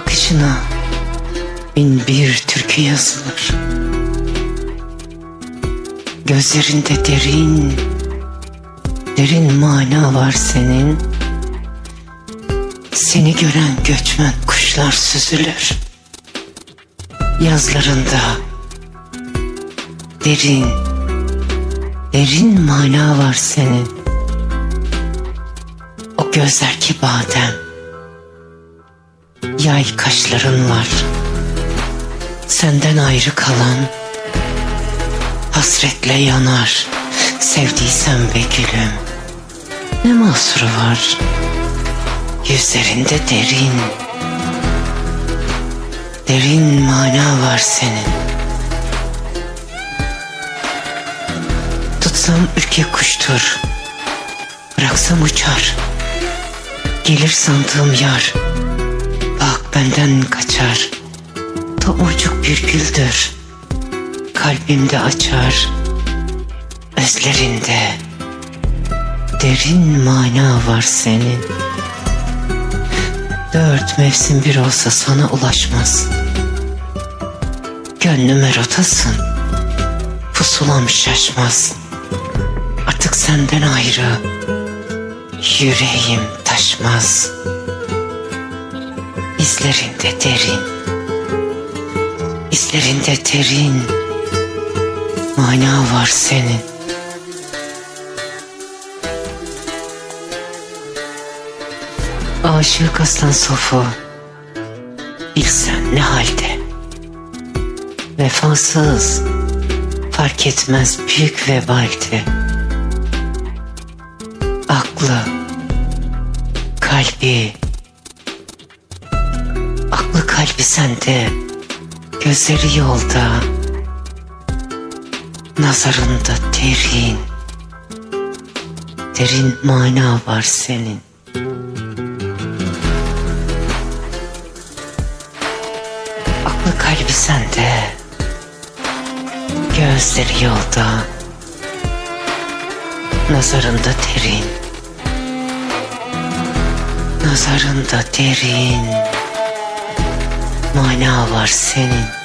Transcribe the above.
bakışına bin bir türkü yazılır. Gözlerinde derin, derin mana var senin. Seni gören göçmen kuşlar süzülür. Yazlarında derin, derin mana var senin. O gözler ki badem, yay kaşların var. Senden ayrı kalan hasretle yanar. Sevdiysen be gülüm, ne mahsuru var? Yüzlerinde derin, derin mana var senin. Tutsam ürke kuştur, bıraksam uçar. Gelir sandığım yar, benden kaçar. Tomurcuk bir güldür, kalbimde açar. Özlerinde derin mana var senin. Dört mevsim bir olsa sana ulaşmaz. Gönlüme rotasın, pusulam şaşmaz. Artık senden ayrı, yüreğim taşmaz. İzlerinde derin, izlerinde derin, mana var senin. Aşık aslan sofu Bilsen ne halde? Vefasız Fark etmez büyük vebaldi Aklı Kalbi kalbi sende Gözleri yolda. Nazarında derin Derin mana var senin. Aklı kalbi sende Gözleri yolda. Nazarında derin Nazarında derin Mana var senin